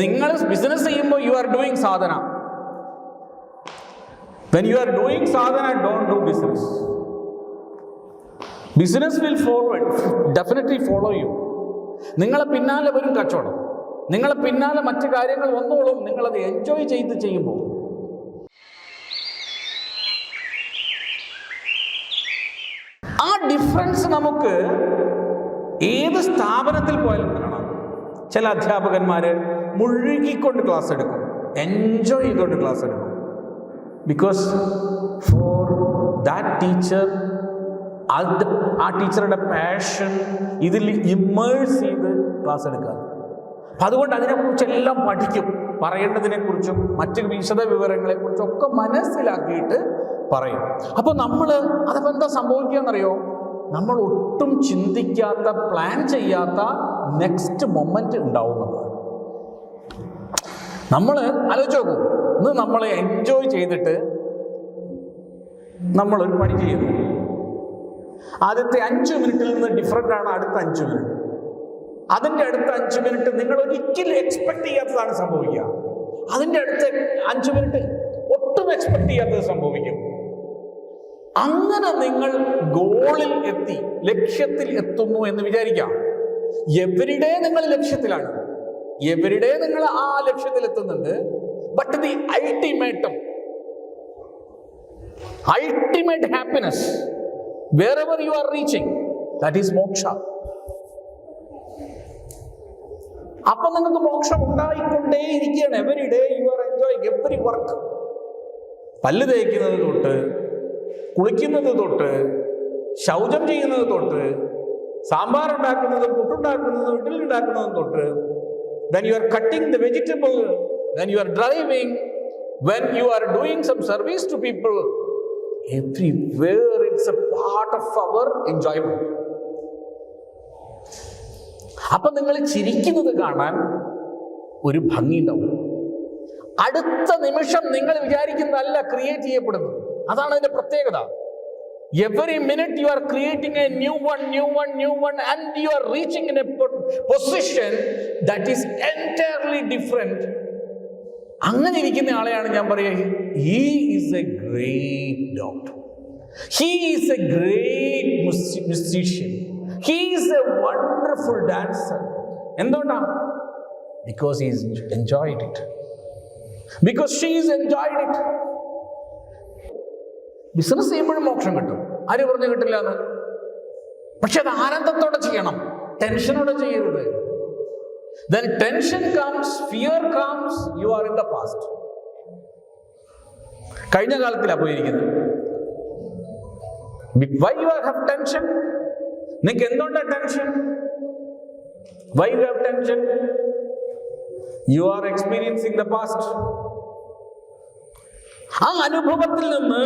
നിങ്ങൾ ബിസിനസ് ചെയ്യുമ്പോൾ you are doing sadhana when you are doing sadhana don't do business business will forward definitely follow you നിങ്ങളെ പിന്നാലെ വരും കച്ചവടം. നിങ്ങളെ പിന്നാലെ മറ്റു കാര്യങ്ങൾ വന്നോളും നിങ്ങളത് എൻജോയ് ചെയ്ത് ചെയ്യുമ്പോൾ. ആ ഡിഫറൻസ് നമുക്ക് ഏത് സ്ഥാപനത്തിൽ പോയാലും കാണാം. ചില അധ്യാപകന്മാര് മുഴുകിക്കൊണ്ട് ക്ലാസ് എടുക്കും. എൻജോയ് ചെയ്തുകൊണ്ട് ക്ലാസ് എടുക്കും. ബിക്കോസ് ഫോർ ദാറ്റ് ടീച്ചർ അത് ആ ടീച്ചറുടെ പാഷൻ ഇതിൽ ഇമ്മേഴ്സ് ചെയ്ത് ക്ലാസ് എടുക്കുക. അപ്പം അതുകൊണ്ട് അതിനെക്കുറിച്ചെല്ലാം പഠിക്കും. പറയേണ്ടതിനെക്കുറിച്ചും മറ്റ് വിശദ വിവരങ്ങളെക്കുറിച്ചും ഒക്കെ മനസ്സിലാക്കിയിട്ട് പറയും. അപ്പോൾ നമ്മൾ അതപ്പോൾ എന്താ സംഭവിക്കുകയെന്നറിയോ? നമ്മൾ ഒട്ടും ചിന്തിക്കാത്ത പ്ലാൻ ചെയ്യാത്ത നെക്സ്റ്റ് മൊമെന്റ് ഉണ്ടാവുന്നത് നമ്മൾ ആലോചിച്ച് നോക്കൂ. ഇന്ന് നമ്മൾ എൻജോയ് ചെയ്തിട്ട് നമ്മൾ ഒരു പണി ചെയ്യുന്നു. ആദ്യത്തെ അഞ്ച് മിനിറ്റിൽ നിന്ന് ഡിഫറന്റ് ആണ് അടുത്ത അഞ്ച് മിനിറ്റ്. അതിന്റെ അടുത്ത അഞ്ച് മിനിറ്റ് നിങ്ങൾ ഒരിക്കലും എക്സ്പെക്ട് ചെയ്യാത്തതാണ് സംഭവിക്കുക. അതിന്റെ അടുത്ത അഞ്ച് മിനിറ്റ് ഒട്ടും എക്സ്പെക്ട് ചെയ്യാത്തത് സംഭവിക്കും. അങ്ങനെ നിങ്ങൾ ഗോളിൽ എത്തി ലക്ഷ്യത്തിൽ എത്തുന്നു എന്ന് വിചാരിക്കാം. എവരിഡേ നിങ്ങൾ ലക്ഷ്യത്തിലാണ്. എവരിഡേ നിങ്ങൾ ആ ലക്ഷ്യത്തിൽ എത്തുന്നുണ്ട് but the ultimatum ultimate happiness wherever you are reaching that is moksha അപ്പൊ നിങ്ങൾക്ക് മോക്ഷം ഉണ്ടായിക്കൊണ്ടേ ഇരിക്കുകയാണ് every day you are enjoying every work പല്ല് തേക്കുന്നത് തൊട്ട് കുളിക്കുന്നത് തൊട്ട് ശൗചം ചെയ്യുന്നത് തൊട്ട് സാമ്പാർ ഉണ്ടാക്കുന്നതും പുട്ടുണ്ടാക്കുന്നതും ഇഡ്ഡലി ഉണ്ടാക്കുന്നതും തൊട്ട് when you are cutting the vegetable, when you are driving, when you are doing some service to people, everywhere it's a part of our enjoyment. അപ്പൊ നിങ്ങൾ ചിരിക്കുന്നത് കാണാൻ ഒരു ഭംഗി ഉണ്ടാവും അടുത്ത നിമിഷം നിങ്ങൾ വിചാരിക്കുന്നതല്ല ക്രിയേറ്റ് ചെയ്യപ്പെടുന്നത് അതാണ് അതിന്റെ പ്രത്യേകത every minute you are creating a new one new one new one and you are reaching in a position that is entirely different അങ്ങനെ ഇരിക്കുന്ന ആളെയാണ് ഞാൻ പറയുക. He is a great doctor he is a great musician he is a wonderful dancer എന്തുകൊണ്ടാണ് because is enjoyed it because she is enjoyed it business ചെയ്യുമ്പോഴും മോക്ഷം കിട്ടും. ആര് പറഞ്ഞു കിട്ടില്ല എന്ന് പക്ഷെ അത് ആനന്ദത്തോടെ ചെയ്യണം. ടെൻഷനോടെ ചെയ്യരുത്. Then tension comes fear comes you are in the past കഴിഞ്ഞ കാലത്തിലാണ് പോയിരിക്കുന്നത്. വൈ യു ഹാവ് ടെൻഷൻ നിങ്ങൾക്ക് എന്തുകൊണ്ടാണ് tension why you have tension you are experiencing the past ആ അനുഭവത്തിൽ നിന്ന്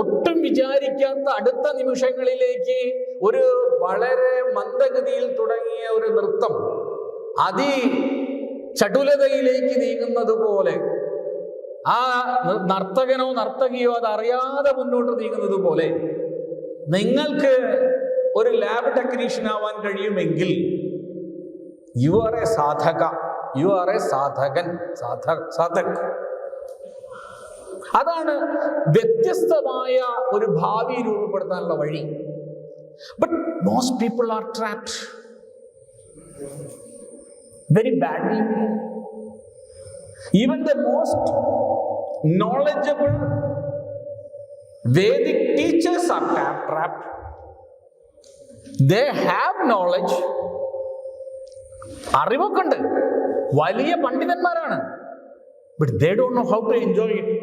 ഒട്ടും വിചാരിക്കാത്ത അടുത്ത നിമിഷങ്ങളിലേക്ക് ഒരു വളരെ മന്ദഗതിയിൽ തുടങ്ങിയ ഒരു നൃത്തം അതി ചടുലതയിലേക്ക് നീങ്ങുന്നത് പോലെ ആ നർത്തകനോ നർത്തകിയോ അത് അറിയാതെ മുന്നോട്ട് നീങ്ങുന്നത് പോലെ നിങ്ങൾക്ക് ഒരു ലാബ് ടെക്നീഷ്യൻ ആവാൻ കഴിയുമെങ്കിൽ you are a sadhaka you are a സാധകൻ sadhak sadhak. അതാണ് വ്യത്യസ്തമായ ഒരു ഭാവി രൂപപ്പെടുത്താനുള്ള വഴി but most people are trapped very badly. Even the most knowledgeable Vedic teachers are trap trapped. They have knowledge. അറിവൊക്കെ ഉണ്ട് വലിയ പണ്ഡിതന്മാരാണ് but they don't know how to enjoy it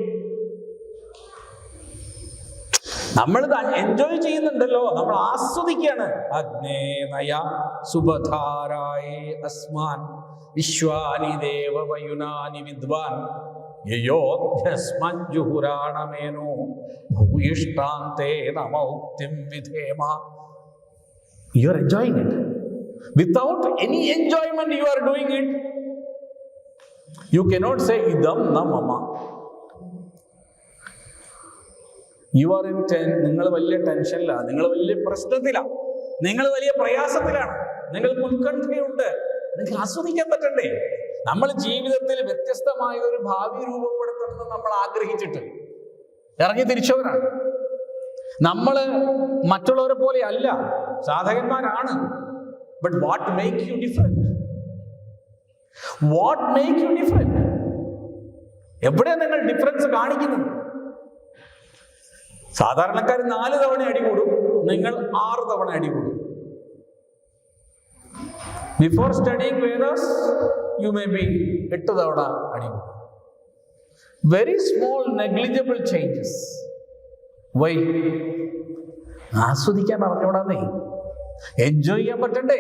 നമ്മൾ എൻജോയ് ചെയ്യുന്നുണ്ടല്ലോ. നമ്മൾ ആസ്വദിക്കുകയാണ്. അഗ്നേ നയ അസ്മാൻ. വിശ്വാനി ദേവ വയുനാനി വിദ്വാൻ. യയോധ്യസ്മഞ്ജുഹുരാണമേനോ ഭൂയിഷ്ടാന്തേ നമൗക്തിം വിധേമ. You are enjoying it without any enjoyment you are doing it you cannot say ഇതം ന മമ യു ആർ ഇൻ ടെൻ നിങ്ങൾ വലിയ ടെൻഷനിലാണ് നിങ്ങൾ വലിയ പ്രശ്നത്തിലാണ് നിങ്ങൾ വലിയ പ്രയാസത്തിലാണ് നിങ്ങൾ ഉത്കണ്ഠയുണ്ട് നിങ്ങൾ ആസ്വദിക്കാൻ പറ്റണ്ടേ? നമ്മൾ ജീവിതത്തിൽ വ്യത്യസ്തമായ ഒരു ഭാവി രൂപപ്പെടുത്തണമെന്ന് നമ്മൾ ആഗ്രഹിച്ചിട്ട് ഇറങ്ങി തിരിച്ചവരാണ്. നമ്മൾ മറ്റുള്ളവരെ പോലെ അല്ല സാധകന്മാരാണ്. But what make you different what make you different എവിടെയാണ് നിങ്ങൾ ഡിഫറൻസ് കാണിക്കുന്നത്? സാധാരണക്കാർ നാല് തവണ അടികൂടും നിങ്ങൾ ആറ് തവണ അടികൂടും before studying Vedas you may be എട്ട് തവണ അടികൂടും very small negligible changes why ആസ്വദിക്കാൻ അറിഞ്ഞൂടാന്നേ എൻജോയ് ചെയ്യാൻ പറ്റണ്ടേ?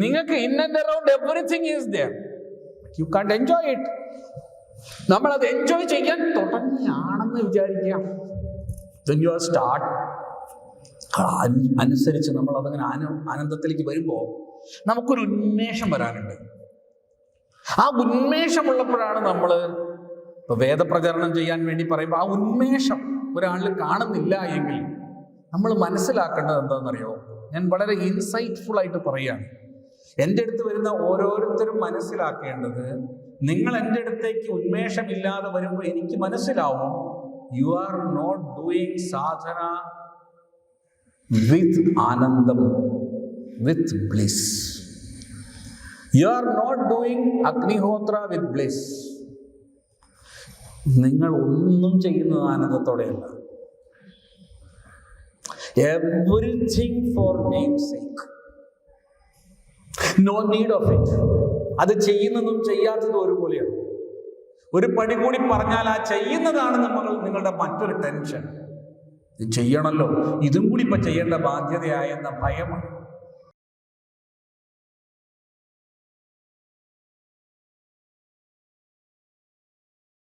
നിങ്ങൾക്ക് in and around everything is there you can't enjoy it നമ്മൾ അത് എൻജോയ് ചെയ്യാൻ തുടങ്ങിയാണെന്ന് വിചാരിക്കാം. When you ആർ സ്റ്റാർട്ട് അനുസരിച്ച് നമ്മൾ അതങ്ങനെ ആന ആനന്ദത്തിലേക്ക് വരുമ്പോൾ നമുക്കൊരു ഉന്മേഷം വരാനുണ്ട്. ആ ഉന്മേഷമുള്ളപ്പോഴാണ് നമ്മൾ ഇപ്പൊ വേദപ്രചരണം ചെയ്യാൻ വേണ്ടി പറയുമ്പോൾ ആ ഉന്മേഷം ഒരാളിൽ കാണുന്നില്ല എങ്കിൽ നമ്മൾ മനസ്സിലാക്കേണ്ടത് എന്താണെന്നറിയോ? ഞാൻ വളരെ ഇൻസൈറ്റ്ഫുൾ ആയിട്ട് പറയുകയാണ്. എന്റെ അടുത്ത് വരുന്ന ഓരോരുത്തരും മനസ്സിലാക്കേണ്ടത് നിങ്ങൾ എന്റെ അടുത്തേക്ക് ഉന്മേഷമില്ലാതെ വരുമ്പോൾ എനിക്ക് മനസ്സിലാവും you are not doing sadhana with ആനന്ദം with bliss you are not doing agnihotra with bliss നിങ്ങൾ ഒന്നും ചെയ്യുന്നത് ആനന്ദത്തോടെയല്ല. Everything for namesake no need of it അത് ചെയ്യുന്നതും ചെയ്യാത്തതും ഒരുപോലെയാണ്. ഒരു പടി കൂടി പറഞ്ഞാൽ ആ ചെയ്യുന്നതാണ് നമ്മൾ നിങ്ങളുടെ മറ്റൊരു ടെൻഷൻ. ഇത് ചെയ്യണമല്ലോ ഇതും കൂടി ഇപ്പൊ ചെയ്യേണ്ട ബാധ്യതയായെന്ന ഭയമാണ്.